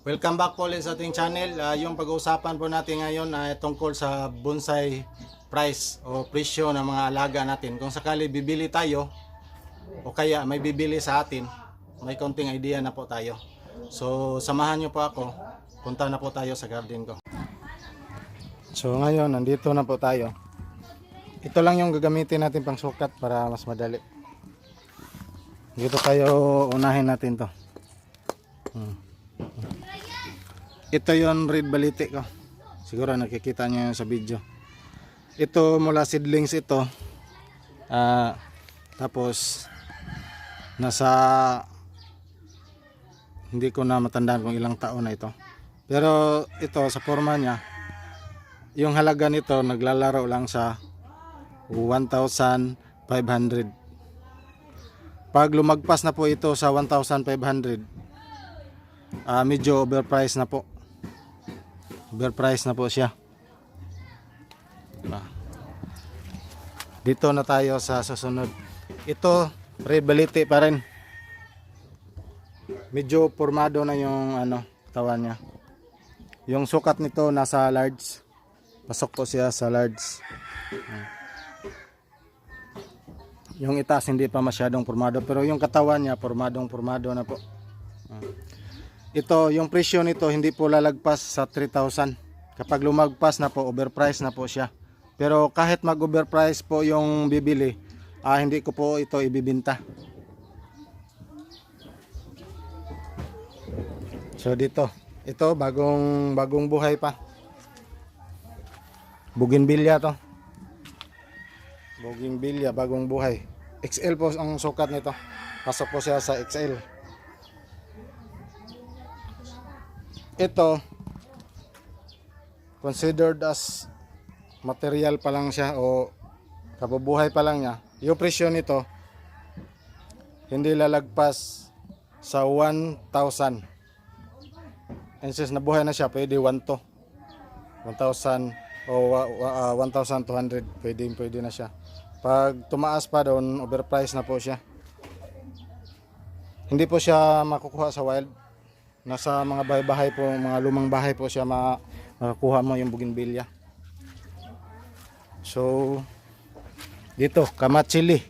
Welcome back po ulit sa ating channel. Ah, yung pag-uusapan po natin ngayon ay tungkol sa bonsai price o presyo ng mga alaga natin. Kung sakali bibili tayo o kaya may bibili sa atin, may konting idea na po tayo. So samahan niyo po ako. Punta na po tayo sa garden ko. So ngayon, nandito na po tayo. Ito lang yung gagamitin natin pang sukat para mas madali. Dito tayo unahin natin to. Hmm. Ito yon red baliti ko. Siguro nakikita nyo yun sa video. Ito mula seedlings ito. Ah, tapos nasa hindi ko na matandaan kung ilang taon na ito. Pero ito sa forma niya, yung halaga nito naglalaro lang sa 1,500. Pag lumagpas na po ito sa 1,500, ah medyo overpriced na po. Overpriced na po siya. Ah. Dito na tayo sa susunod. Ito, rebelite pa rin. Medyo formado na yung ano, tawan niya. Yung sukat nito nasa large. Pasok po siya sa large. Ah. Yung itas hindi pa masyadong formado pero yung katawan niya formadong formado na po. Ito, yung presyo nito hindi po lalagpas sa 3,000. Kapag lumagpas na po, overprice na po siya. Pero kahit mag-overprice po yung bibili, ah, hindi ko po ito ibibinta. So dito, ito bagong bagong buhay pa. Bougainvillea to. Bougainvillea, bagong buhay. XL po ang sukat nito. Pasok po siya sa XL. Ito considered as material pa lang siya o kabubuhay pa lang niya. Yung presyo nito hindi lalagpas sa 1,000 and since nabuhay na siya pwede 1 to. 1,000 o wa- ah, 1,200 pwede pwede na siya. Pag tumaas pa doon overpriced na po siya. Hindi po siya makukuha sa wild nasa mga bahay-bahay po, mga lumang bahay po siya ma makakuha mo yung bougainvillea. So, dito, kamatsili.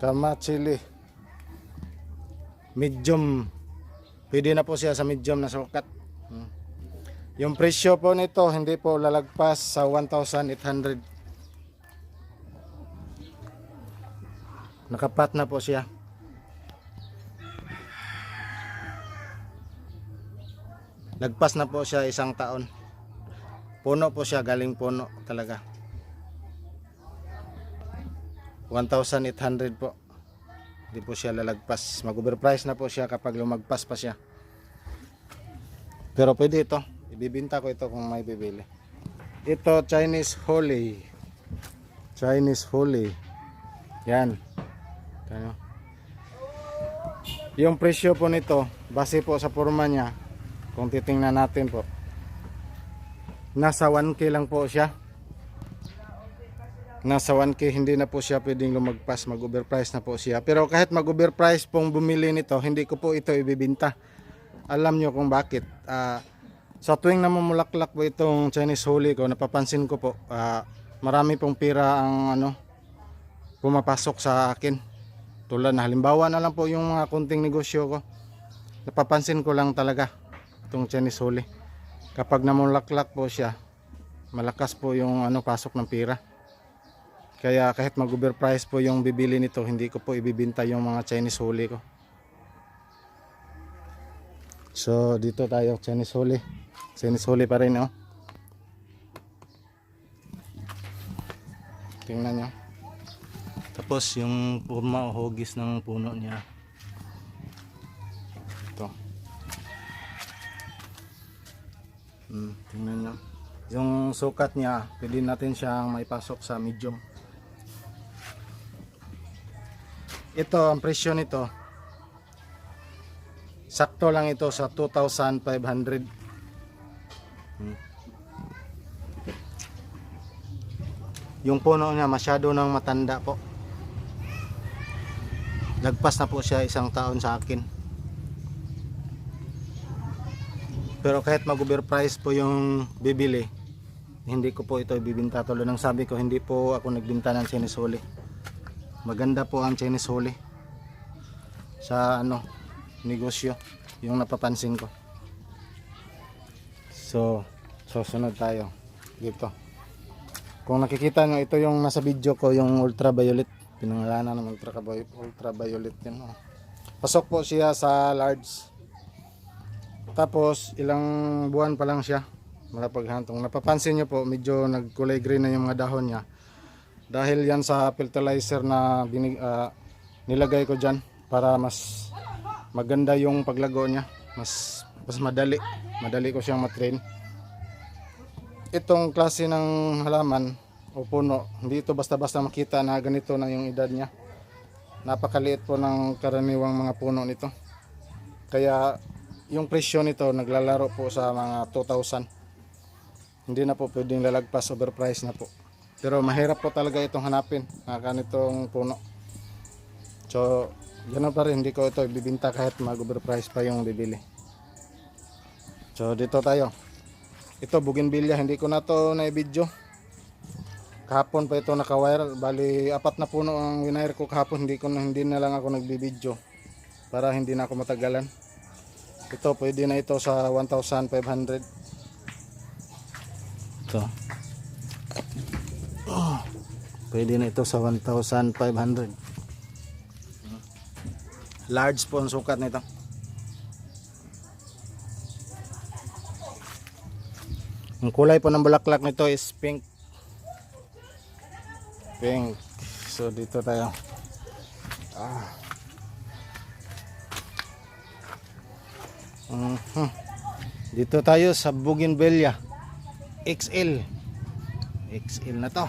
Kamatsili. Medium. Pwede na po siya sa medium na sukat. Hmm. Yung presyo po nito, hindi po lalagpas sa 1,800. Nakapat na po siya. Nagpas na po siya isang taon. Puno po siya, galing puno talaga. 1,800 po. Hindi po siya lalagpas. Mag-overprice na po siya kapag lumagpas pa siya. Pero pwede ito. Ibibinta ko ito kung may bibili. Ito, Chinese Holy. Chinese Holy. Yan. Kano? Yung presyo po nito, base po sa forma niya, kung titingnan natin po nasa 1k lang po siya. Nasa 1k hindi na po siya pwedeng lumagpas mag overprice na po siya. Pero kahit mag overprice pong bumili nito hindi ko po ito ibibinta. Alam nyo kung bakit. Ah, sa tuwing namumulaklak po itong Chinese Holy ko napapansin ko po ah, marami pong pira ang ano pumapasok sa akin. Tulad na halimbawa na lang po yung mga kunting negosyo ko. Napapansin ko lang talaga itong Chinese Holy. Kapag namulaklak po siya, malakas po yung ano pasok ng pira. Kaya kahit mag-overprice po yung bibili nito, hindi ko po ibibinta yung mga Chinese Holy ko. So dito tayo Chinese Holy. Chinese Holy pa rin oh. Tingnan nyo. Tapos yung forma o hogis ng puno niya. Hmm, tingnan nyo. Yung sukat niya, pwede natin siyang maipasok sa medium. Ito, ang presyo nito, sakto lang ito sa 2,500. Hmm. Yung puno niya masyado nang matanda po. Lagpas na po siya isang taon sa akin. Pero kahit mag-overprice po yung bibili, hindi ko po ito ibibinta. Tulad ng sabi ko, hindi po ako nagbinta ng Chinese Huli. Maganda po ang Chinese Huli sa ano, negosyo, yung napapansin ko. So, susunod tayo dito. Kung nakikita nyo, ito yung nasa video ko, yung ultraviolet. Pinangalanan ng ultraviolet, ultraviolet yun. oh. Pasok po siya sa large. Tapos, ilang buwan pa lang siya. Wala paghantong. Napapansin nyo po, medyo nagkulay green na yung mga dahon niya. Dahil yan sa fertilizer na binig, ah, nilagay ko dyan para mas maganda yung paglago niya. Mas, mas madali. Madali ko siyang matrain itong klase ng halaman o puno, hindi ito basta-basta makita na ganito na yung edad niya. Napakaliit po ng karaniwang mga puno nito. Kaya yung presyo nito naglalaro po sa mga 2,000. Hindi na po pwedeng lalagpas overprice na po. Pero mahirap po talaga itong hanapin na ganitong puno. So, ganoon pa rin, hindi ko ito ibibinta kahit mag-overprice pa yung bibili. So, dito tayo. Ito bougainvillea, hindi ko na to na-video. Kahapon pa ito naka-wire, bali apat na puno ang winire ko kahapon, hindi ko na hindi na lang ako nagbi-video para hindi na ako matagalan. Ito pwede na ito sa 1,500. Ito. Oh, pwede na ito sa 1,500. Large po ang sukat nito. Ang kulay po ng bulaklak nito is pink. Pink. So dito tayo. Ah. Mhm. Dito tayo sa Bougainvillea XL. XL na to.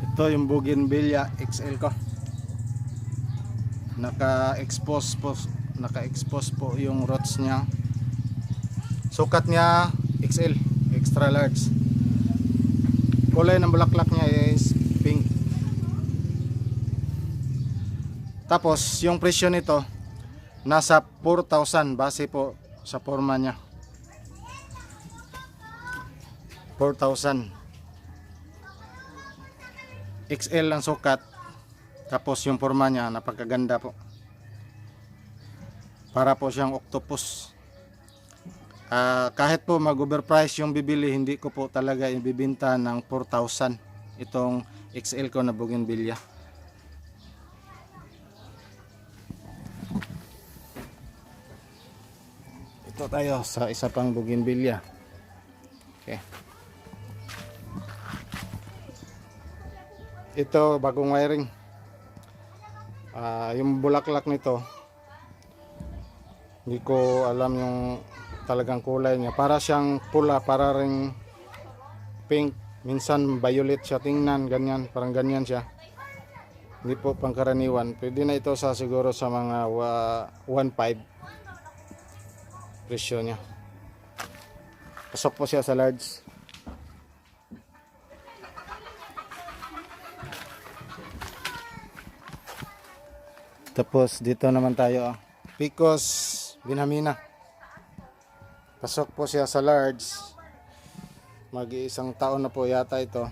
Ito yung Bougainvillea XL ko. Naka-expose po, naka-expose po yung roots niya. Sukat niya XL, extra large. Kulay ng bulaklak niya is pink. Tapos yung presyo nito nasa 4,000 base po sa forma niya. 4,000. XL ang sukat. Tapos yung forma niya napakaganda po. Para po siyang octopus. Ah, kahit po mag-overprice yung bibili, hindi ko po talaga ibibinta ng 4,000 itong XL ko na bougainvillea. Ito tayo sa isa pang bougainvillea. Okay. Ito bagong wiring. Ah, yung bulaklak nito hindi ko alam yung talagang kulay niya. Para siyang pula, para ring pink. Minsan violet siya tingnan, ganyan. Parang ganyan siya. Hindi po pangkaraniwan. Pwede na ito sa siguro sa mga wa- 1.5 presyo niya. Pasok po siya sa large. Tapos dito naman tayo. ah. Picos Binamina. Pasok po siya sa large. Mag-iisang taon na po yata ito.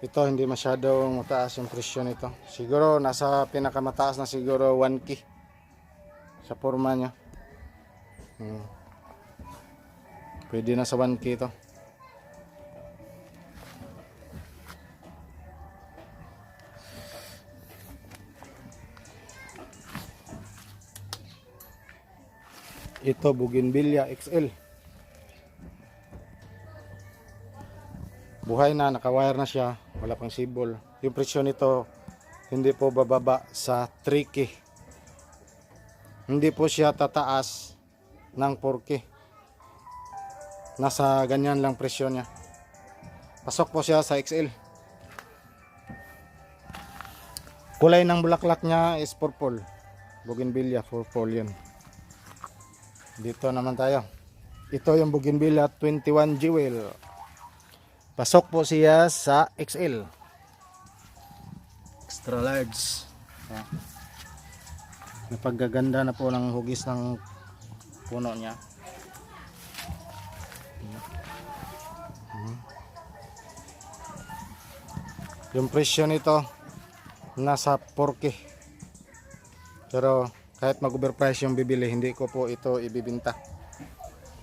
Ito hindi masyadong mataas yung presyo nito. Siguro nasa pinakamataas na siguro 1k sa forma niya. Hmm. Pwede na sa 1k ito. Ito Bougainvillea XL. Buhay na, nakawire na siya, wala pang sibol. Yung presyo nito hindi po bababa sa 3K. Hindi po siya tataas ng 4K. Nasa ganyan lang presyo niya. Pasok po siya sa XL. Kulay ng bulaklak niya is purple. Bougainvillea purple yun. Dito naman tayo. Ito yung Bougainvillea 21 Jewel. Pasok po siya sa XL. Extra large. Ayan. Napagaganda na po ng hugis ng puno niya. Yung presyo nito nasa 4K. Pero kahit mag-overprice yung bibili, hindi ko po ito ibibinta.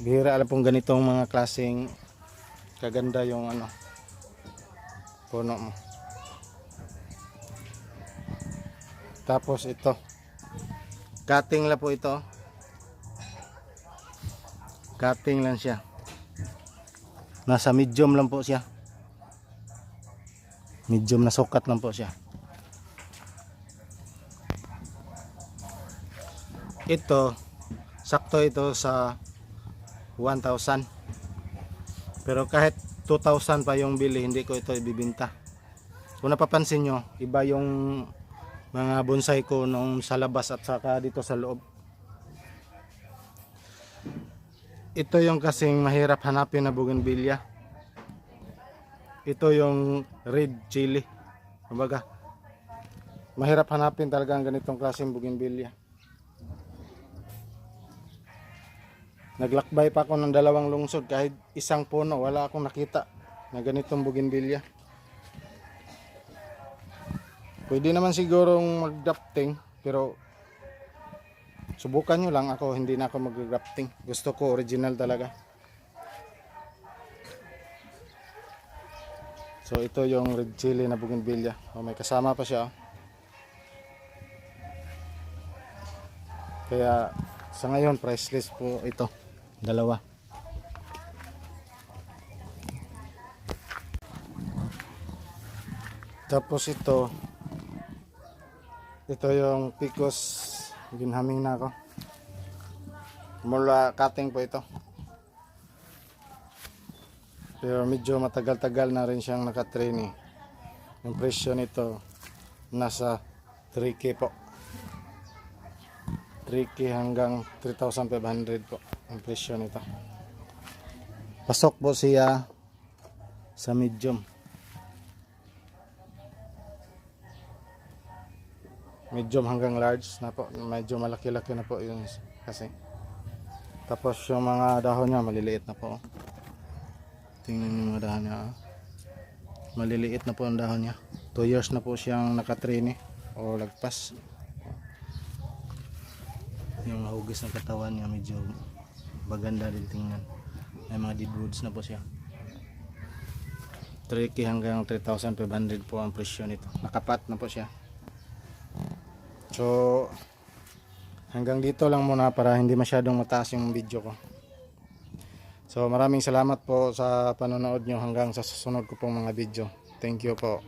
Bihira alam pong ganitong mga klaseng kaganda yung ano puno mo. Tapos ito. Cutting lang po ito. Cutting lang siya. Nasa medium lang po siya. Medium na sukat lang po siya. Ito, sakto ito sa 1,000. Pero kahit 2,000 pa yung bili, hindi ko ito ibibinta. Kung napapansin nyo, iba yung mga bonsai ko nung sa labas at saka dito sa loob. Ito yung kasing mahirap hanapin na bougainvillea. Ito yung red chili. Kumbaga, mahirap hanapin talaga ang ganitong klaseng bougainvillea. Naglakbay pa ako ng dalawang lungsod kahit isang puno wala akong nakita na ganitong bougainvillea. Pwede naman sigurong mag-grafting pero subukan nyo lang ako hindi na ako mag-grafting. Gusto ko original talaga. So ito yung red chili na bougainvillea. Oh, may kasama pa siya. oh. Kaya sa ngayon priceless po ito. Dalawa. Tapos ito ito yung picos ginhaming na ako. Mula cutting po ito. Pero medyo matagal-tagal na rin siyang nakatrain eh. Yung presyo nito nasa 3k po. 3k hanggang 3,500 po ang presyo nito. Pasok po siya sa medium. Medium hanggang large na po. Medyo malaki-laki na po yun kasi. Tapos yung mga dahon niya maliliit na po. Tingnan yung mga dahon niya. ah. Maliliit na po ang dahon niya. 2 years na po siyang nakatrain eh, o lagpas. Yung hugis ng katawan niya medyo maganda din tingnan. May mga deadwoods na po siya. 3K hanggang 3,500 po ang presyo nito. Nakapat na po siya. So, hanggang dito lang muna para hindi masyadong mataas yung video ko. So, maraming salamat po sa panonood nyo hanggang sa susunod ko pong mga video. Thank you po.